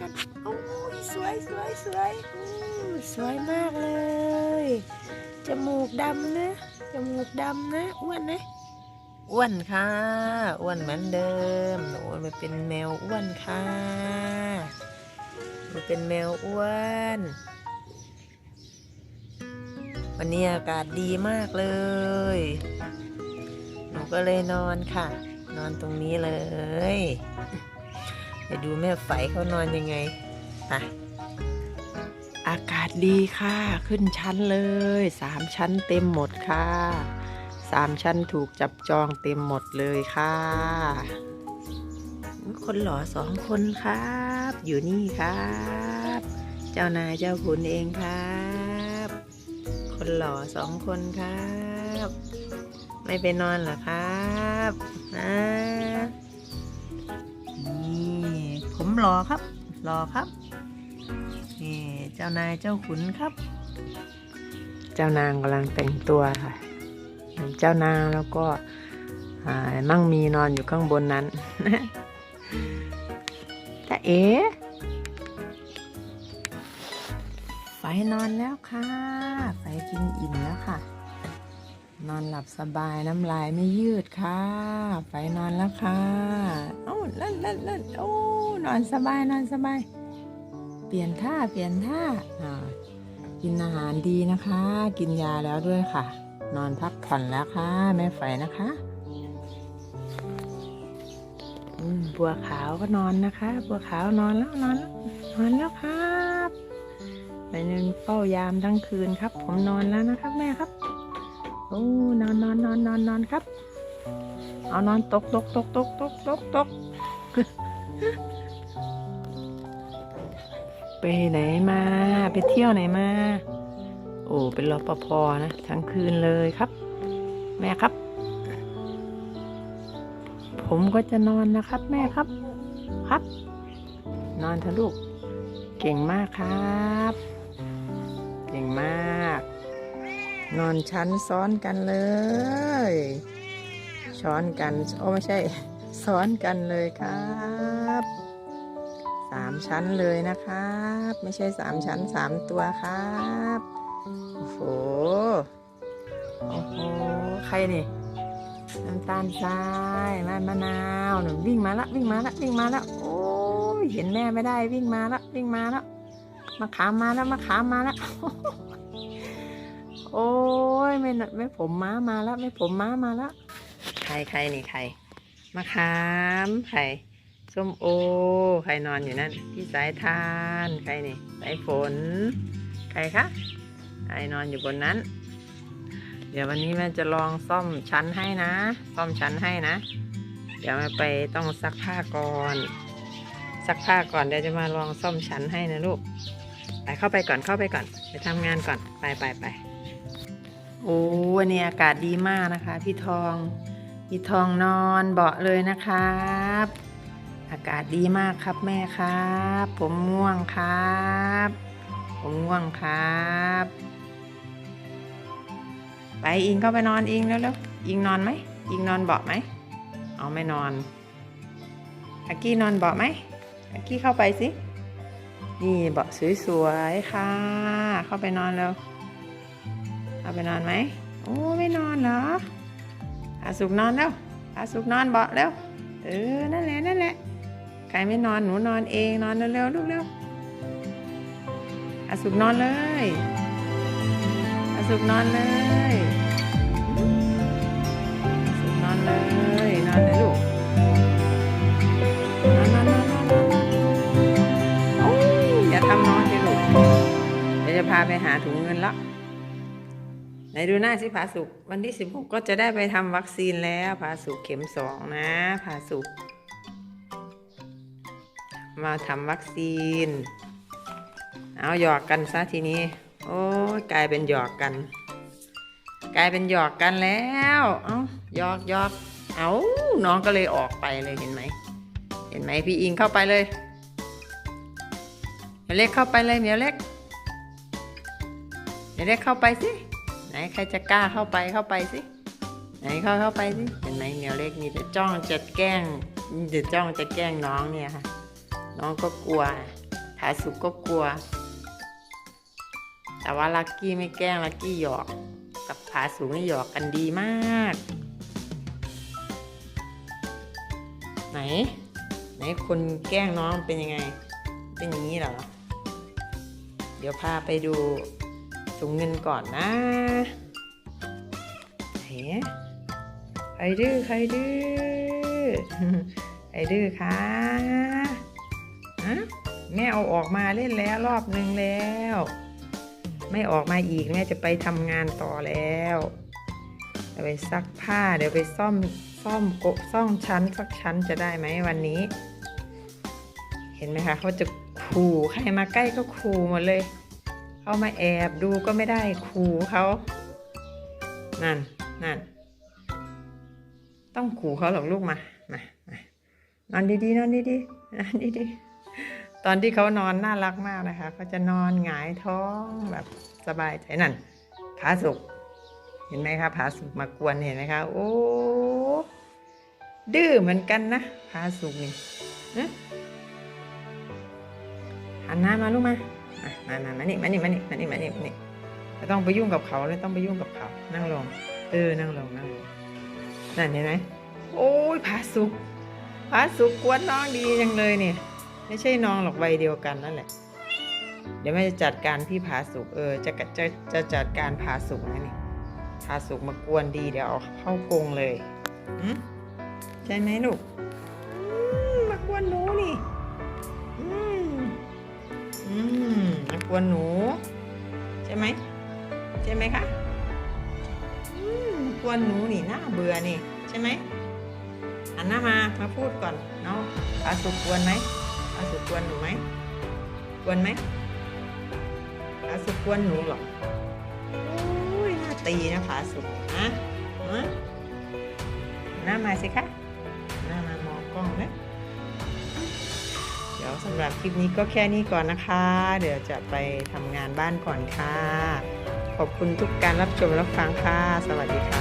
กันโอ้ยสวยสวยสวยอู้สวยมากเลย จมูกดำนะ จมูกดำนะอ้วนนะอ้วนค่ะอ้วนเหมือนเดิมหนูมันเป็นแมวอ้วนค่ะมันเป็นแมวอ้วน วันนี้อากาศดีมากเลย หนูก็เลยนอนค่ะ นอนตรงนี้เลย ไปดูแม่ไฝเขานอนยังไงไปอากาศดีค่ะ ขึ้นชั้นเลยสามชั้นเต็มหมดค่ะสามชั้นถูกจับจองเต็มหมดเลยค่ะ คนหล่อสองคนครับ อยู่นี่ครับ เจ้านายเจ้าขุนเองครับ คนหล่อสองคนครับ ไม่ไปนอนหรอครับนะนี่ ผมรอครับรอครับ นี่เจ้านายเจ้าขุนครับ เจ้านางกำลังแต่งตัวค่ะ เจ้านางแล้วก็อ่ามั่งมีนอนอยู่ข้างบนนั้นแต่เอ๋ไฟนอนแล้วค่ะ ไฟกินอิ่มแล้วค่ะ นอนหลับสบายน้ำลายไม่ยืดค่ะไฟนอนแล้วค่ะเอ้าเล่นเล่นเล่นโอ้นอนสบายนอนสบาย เปลี่ยนท่าเปลี่ยนท่าอ่ากินอาหารดีนะคะ กินยาแล้วด้วยค่ะ นอนพักผ่อนแล้วค่ะ แม่ไฟนะคะอืมบัวขาวก็นอนนะคะ บัวขาวนอนแล้วนอนแล้วนอนแล้วครับไปนอนเฝ้ายามทั้งคืนครับ ผมนอนแล้วนะครับ แม่ครับ โอ้นอนนอนนอนนอนนอนครับ เอานอนตกตกตกตกตกตกตกไปไหนมา ไปเที่ยวไหนมา โอ้ เป็นรปภนะ ทั้งคืนเลยครับ แม่ครับ ผมก็จะนอนนะครับ แม่ครับ ครับ นอนเถอะลูก เก่งมากครับ เก่งมาก นอนชั้นซ้อนกันเลย ช้อนกัน โอ้ไม่ใช่ ซ้อนกันเลยครับสามชั้นเลยนะครับ ไม่ใช่สามชั้นสามตัวครับโอ้โหโอ้โหใครนี่น้ำตาลทรายมามะนาวหนูวิ่งมาละวิ่งมาละวิ่งมาละโอ้ยเห็นแม่ไม่ได้วิ่งมาละวิ่งมาละมาขามมาล้วมาขามมาล้ว โอ้ยไม่นไม่ผมม้ามาแล้วไม่ผมม้ามาแล้วใครใครนี่ใครมะขามใครส้มโอใครนอนอยู่นั่นพี่สายทานใครนี่สายฝนใครคะใครนอนอยู่บนนั้น เดี๋ยววันนี้แม่จะลองซ่อมชั้นให้นะ ซ่อมชั้นให้นะ เดี๋ยวแม่ไปต้องซักผ้าก่อนซักผ้าก่อนเดี๋ยวจะมาลองซ่อมชั้นให้นะลูกไปเข้าไปก่อนเข้าไปก่อน ไปทำงานก่อนไปไปไป โอ้วันนี้อากาศดีมากนะคะ พี่ทอง พี่ทองนอนเบาะเลยนะครับ อากาศดีมากครับแม่ครับ ผมง่วงครับ ผมง่วงครับ ไปอิงเข้าไปนอนอิงแล้วๆอิงนอนไหมอิงนอนเบาะไหมเอาไม่นอนอากี้นอนเบาะไหมอากี้เข้าไปสินี่เบาะสวยๆค่ะ เข้าไปนอนแล้ว เอาไปนอนไหมโอ้ไม่นอนเหรอพาสุกนอนแล้วพาสุกนอนเบาะแล้ว เออ นั่นแหละนั่นแหละใครไม่นอนหนูนอนเองนอนเร็วๆลูกเร็วพาสุกนอนเลยพาสุกนอนเลยพาสุกนอนเลยนอนเลยลูกนอนนอนนอนนอนอนโอ้ยอย่าทำนอนสิลูกเดี๋ยวจะพาไปหาถุงเงินละ ไหนดูหน้าสิผาสุกวันที่สิบหกก็จะได้ไปทำวัคซีนแล้วผาสุกเข็มสองนะผาสุกมาทำวัคซีน เอาหยอกกันซะทีนี้ โอ้กลายเป็นหยอกกัน กลายเป็นหยอกกันแล้ว เอาหยอกหยอกเอาน้องก็เลยออกไปเลยเห็นไหมเห็นไหมพี่อิงเข้าไปเลยเหมียวเล็กเข้าไปเลยเหมียวเล็กเหมียวเล็กเข้าไปสิ ไหนใครจะกล้าเข้าไปเข้าไปสิไหนเข้าเข้าไปสิเห็นไหมเหมียวเล็กมีแต่จ้องจะแกล้งมีแต่จ้องจะแกล้งน้องเนี่ยค่ะ น้องก็กลัวผาสุกก็กลัว แต่ว่าลักกี้ไม่แกล้งลักกี้หยอกกับผาสุกนี่หยอกกันดีมาก ไหน ไหนคนแกล้งน้องเป็นยังไง เป็นอย่างนี้เหรอ เดี๋ยวพาไปดู ถุงเงินก่อนนะไหนใครดื้อใครดื้อใครดื้อคะฮะแม่เอาออกมาเล่นแล้วรอบหนึ่งแล้ว ไม่ออกมาอีกแม่จะไปทำงานต่อแล้วเดี๋ยวไปซักผ้าเดี๋ยวไปซ่อมซ่อมโกะซ่อมชั้นสักชั้นจะได้ไหมวันนี้ เห็นไหมคะเขาจะขู่ใครมาใกล้ก็ขู่หมดเลย เขามาแอบดูก็ไม่ได้ขู่เขานั่นนั่นต้องขู่เขาหรอกลูกมามามานอนดีๆนอนดีๆนอนดีๆตอนที่เขานอนน่ารักมากนะคะเขาจะนอนหงายท้องแบบสบายใจนั่นผาสุกเห็นไหมคะผาสุกมากวนเห็นไหมคะโอ้ดื้อเหมือนกันนะผาสุกนี่เอ๊ะหันหน้ามาลูกมา มามามานี่มานี่มานี่มานี่มานี่มานี่ไม่ต้องไปยุ่งกับเขาเลยต้องไปยุ่งกับเขา นั่งลง เออ นั่งลง นั่งลง นั่นเห็นไหมโอ้ยผาสุกผาสุกกวนน้องดีจังเลยเนี่ย ไม่ใช่น้องหรอกวัยเดียวกันนั่นแหละ เดี๋ยวแม่จะจัดการพี่ผาสุก เออ จะจะจะจัดการผาสุกนะนี่ผาสุกมากวนดีเดี๋ยวเอาเข้ากรงเลยอืมใช่ไหมลูก มมากวหนู ใช่ไหมใช่ไหมคะอืมมากวนหนูนี่น่าเบื่อนี่ใช่ไหมหันหน้ามามาพูดก่อนเนาะปลาสุกกวนไหมปลาสุกกวนหนูไหมกวนไหมปลาสุกกวนหนูหรอโอ้ยน่าตีนะผาสุกนะฮะหน้ามาสิคะ แล้วสำหรับคลิปนี้ก็แค่นี้ก่อนนะคะ เดี๋ยวจะไปทำงานบ้านก่อนค่ะ ขอบคุณทุกการรับชมรับฟังค่ะ สวัสดีค่ะ